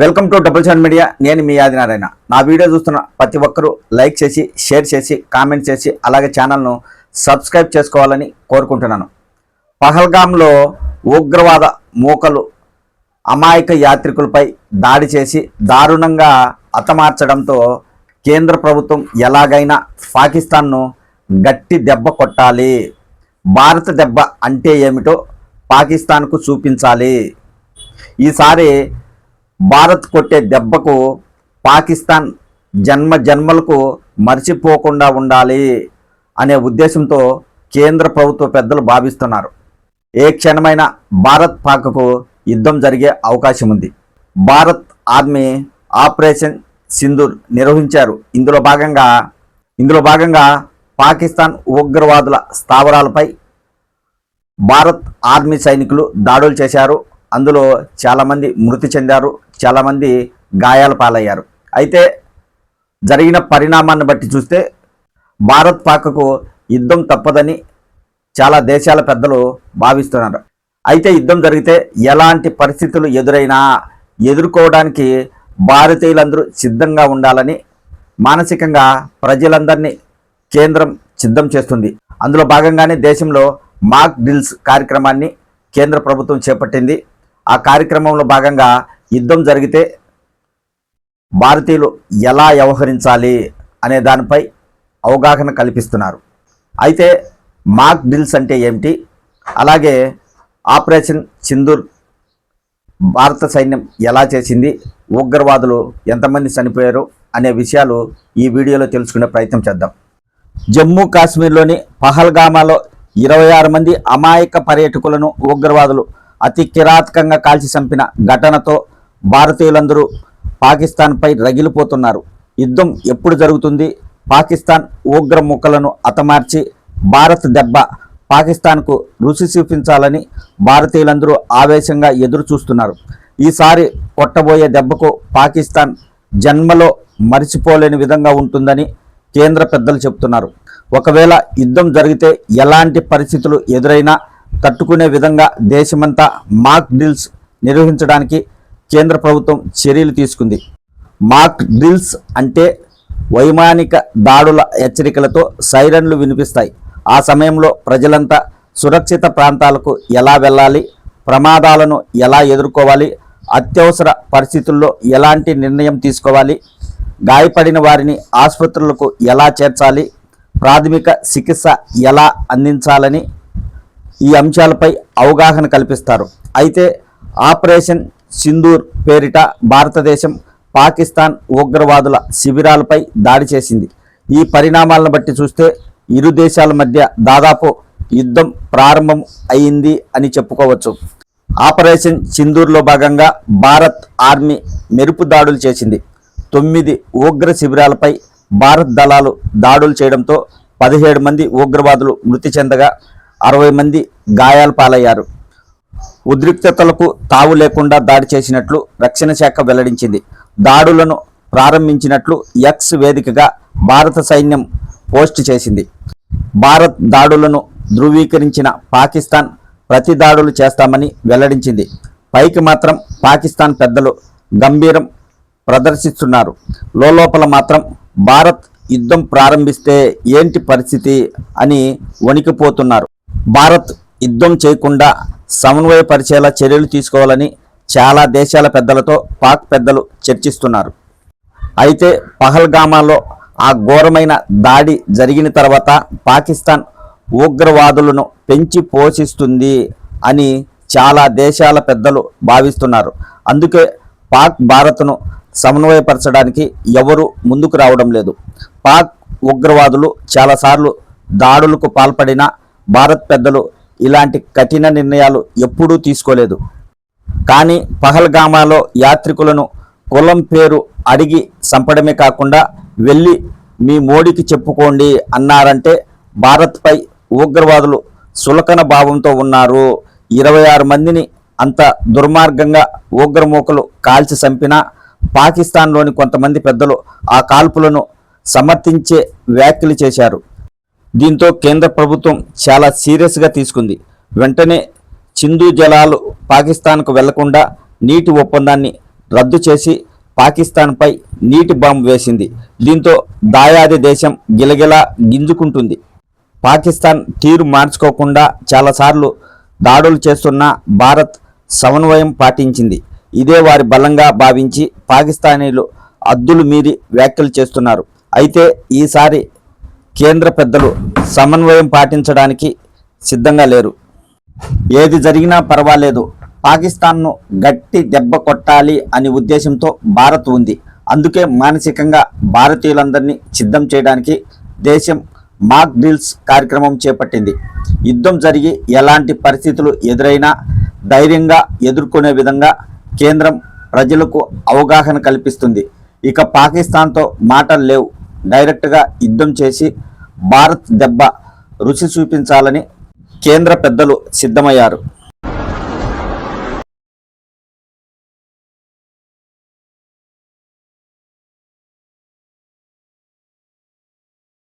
Welcome to double seven media. నేను మీ ఆదినారాయణ నా వీడియో చూస్తున్న ప్రతి ఒక్కరూ లైక్ చేసి షేర్ చేసి కామెంట్ చేసి అలాగే ఛానల్ను సబ్స్క్రైబ్ చేసుకోవాలని కోరుకుంటున్నాను. పహల్గామ్లో ఉగ్రవాద మూకలు అమాయక యాత్రికులపై దాడి చేసి దారుణంగా హతమార్చడంతో కేంద్ర ప్రభుత్వం ఎలాగైనా పాకిస్తాన్ను గట్టి దెబ్బ కొట్టాలి. భారత దెబ్బ అంటే ఏమిటో పాకిస్తాన్కు చూపించాలి. ఈసారి భారత్ కొట్టే దెబ్బకు పాకిస్తాన్ జన్మ జన్మలకు మర్చిపోకుండా ఉండాలి అనే ఉద్దేశంతో కేంద్ర ప్రభుత్వ పెద్దలు భావిస్తున్నారు. ఏ క్షణమైన భారత్ పాకకు యుద్ధం జరిగే అవకాశం ఉంది. భారత్ ఆర్మీ ఆపరేషన్ సింధూర్ నిర్వహించారు. ఇందులో భాగంగా ఇందులో భాగంగా పాకిస్తాన్ ఉగ్రవాదుల స్థావరాలపై భారత్ ఆర్మీ సైనికులు దాడులు చేశారు. అందులో చాలామంది మృతి చెందారు చాలామంది గాయాల పాలయ్యారు. అయితే జరిగిన పరిణామాన్ని బట్టి చూస్తే భారత్ పాకకు యుద్ధం తప్పదని చాలా దేశాల పెద్దలు భావిస్తున్నారు. అయితే యుద్ధం జరిగితే ఎలాంటి పరిస్థితులు ఎదురైనా ఎదుర్కోవడానికి భారతీయులందరూ సిద్ధంగా ఉండాలని మానసికంగా ప్రజలందరినీ కేంద్రం సిద్ధం చేస్తుంది. అందులో భాగంగానే దేశంలో మాక్ డ్రిల్స్ కార్యక్రమాన్ని కేంద్ర ప్రభుత్వం చేపట్టింది. ఆ కార్యక్రమంలో భాగంగా యుద్ధం జరిగితే భారతీయులు ఎలా వ్యవహరించాలి అనే దానిపై అవగాహన కల్పిస్తున్నారు. అయితే మాక్ డ్రిల్స్ అంటే ఏమిటి? అలాగే ఆపరేషన్ సింధూర్ భారత సైన్యం ఎలా చేసింది? ఉగ్రవాదులు ఎంతమంది చనిపోయారు అనే విషయాలు ఈ వీడియోలో తెలుసుకునే ప్రయత్నం చేద్దాం. జమ్మూ కాశ్మీర్లోని పహల్గామాలో ఇరవై ఆరు మంది అమాయక పర్యాటకులను ఉగ్రవాదులు అతి కిరాతకంగా కాల్చి చంపిన ఘటనతో భారతీయులందరూ పాకిస్తాన్పై రగిలిపోతున్నారు. యుద్ధం ఎప్పుడు జరుగుతుంది? పాకిస్తాన్ ఉగ్ర ముక్కలను అతమార్చి భారత్ దెబ్బ పాకిస్తాన్కు రుచి చూపించాలని భారతీయులందరూ ఆవేశంగా ఎదురు చూస్తున్నారు ఈసారి కొట్టబోయే దెబ్బకు పాకిస్తాన్ జన్మలో మరిచిపోలేని విధంగా ఉంటుందని కేంద్ర పెద్దలు చెబుతున్నారు. ఒకవేళ యుద్ధం జరిగితే ఎలాంటి పరిస్థితులు ఎదురైనా తట్టుకునే విధంగా దేశమంతా మాక్ డ్రిల్స్ నిర్వహించడానికి కేంద్ర ప్రభుత్వం చర్యలు తీసుకుంది. మాక్ డ్రిల్స్ అంటే వైమానిక దాడుల హెచ్చరికలతో సైరన్లు వినిపిస్తాయి. ఆ సమయంలో ప్రజలంతా సురక్షిత ప్రాంతాలకు ఎలా వెళ్ళాలి ప్రమాదాలను ఎలా ఎదుర్కోవాలి అత్యవసర పరిస్థితుల్లో ఎలాంటి నిర్ణయం తీసుకోవాలి గాయపడిన వారిని ఆసుపత్రులకు ఎలా చేర్చాలి ప్రాథమిక చికిత్స ఎలా అందించాలని ఈ అంశాలపై అవగాహన కల్పిస్తారు. అయితే ఆపరేషన్ సింధూర్ పేరిట భారతదేశం పాకిస్తాన్ ఉగ్రవాదుల శిబిరాలపై దాడి చేసింది. ఈ పరిణామాలను బట్టి చూస్తే ఇరు దేశాల మధ్య దాదాపు యుద్ధం ప్రారంభం అయింది అని చెప్పుకోవచ్చు. ఆపరేషన్ సింధూర్లో భాగంగా భారత్ ఆర్మీ మెరుపు దాడులు చేసింది. తొమ్మిది ఉగ్ర శిబిరాలపై భారత్ దళాలు దాడులు చేయడంతో పదిహేడు మంది ఉగ్రవాదులు మృతి చెందగా అరవై మంది గాయాల పాలయ్యారు. ఉద్రిక్తతలకు తావు లేకుండా దాడి చేసినట్లు రక్షణ శాఖ వెల్లడించింది. దాడులను ప్రారంభించినట్లు ఎక్స్ వేదికగా భారత సైన్యం పోస్ట్ చేసింది. భారత్ దాడులను ధృవీకరించిన పాకిస్తాన్ ప్రతి దాడులు చేస్తామని వెల్లడించింది. పైకి మాత్రం పాకిస్తాన్ పెద్దలు గంభీరం ప్రదర్శిస్తున్నారు. లోపల మాత్రం భారత్ యుద్ధం ప్రారంభిస్తే ఏంటి పరిస్థితి అని వణికిపోతున్నారు. భారత్ యుద్ధం చేయకుండా సమన్వయపరిచేలా చర్యలు తీసుకోవాలని చాలా దేశాల పెద్దలతో పాక్ పెద్దలు చర్చిస్తున్నారు. అయితే పహల్గామాలో ఆ ఘోరమైన దాడి జరిగిన తర్వాత పాకిస్తాన్ ఉగ్రవాదులను పెంచి పోషిస్తుంది అని చాలా దేశాల పెద్దలు భావిస్తున్నారు. అందుకే పాక్ భారత్ను సమన్వయపరచడానికి ఎవరు ముందుకు రావడం లేదు. పాక్ ఉగ్రవాదులు చాలాసార్లు దాడులకు పాల్పడిన భారత్ పెద్దలు ఇలాంటి కఠిన నిర్ణయాలు ఎప్పుడూ తీసుకోలేదు. కానీ పహల్గామాలో యాత్రికులను కులం పేరు అడిగి చంపడమే కాకుండా వెళ్ళి మీ మోడీకి చెప్పుకోండి అన్నారంటే భారత్పై ఉగ్రవాదులు సులకన భావంతో ఉన్నారు. ఇరవై ఆరు మందిని అంత దుర్మార్గంగా ఉగ్రమూకలు కాల్చి చంపినా పాకిస్తాన్లోని కొంతమంది పెద్దలు ఆ కాల్పులను సమర్థించే వ్యాఖ్యలు చేశారు. దీంతో కేంద్ర ప్రభుత్వం చాలా సీరియస్గా తీసుకుంది. వెంటనే చిందు జలాలు పాకిస్తాన్కు వెళ్ళకుండా నీటి ఒప్పందాన్ని రద్దు చేసి పాకిస్తాన్పై నీటి బాంబు వేసింది. దీంతో దాయాది దేశం గిలగిలా గింజుకుంటుంది. పాకిస్తాన్ తీరు మార్చుకోకుండా చాలాసార్లు దాడులు చేస్తున్న భారత్ సమన్వయం పాటించింది. ఇదే వారి బలంగా భావించి పాకిస్తానీలు అద్దులు మీరి వ్యాఖ్యలు చేస్తున్నారు. అయితే ఈసారి కేంద్ర పెద్దలు సమన్వయం పాటించడానికి సిద్ధంగా లేరు. ఏది జరిగినా పర్వాలేదు. పాకిస్తాన్ను గట్టి దెబ్బ కొట్టాలి అనే ఉద్దేశంతో భారత్ ఉంది. అందుకే మానసికంగా భారతీయులందరినీ సిద్ధం చేయడానికి దేశం మాక్ డ్రిల్స్ కార్యక్రమం చేపట్టింది. యుద్ధం జరిగి ఎలాంటి పరిస్థితులు ఎదురైనా ధైర్యంగా ఎదుర్కొనే విధంగా కేంద్రం ప్రజలకు అవగాహన కల్పిస్తుంది. ఇక పాకిస్తాన్తో మాటలు లేవు. డైరెక్ట్గా యుద్ధం చేసి భారత్ దెబ్బ రుచి చూపించాలని కేంద్ర పెద్దలు సిద్ధమయ్యారు.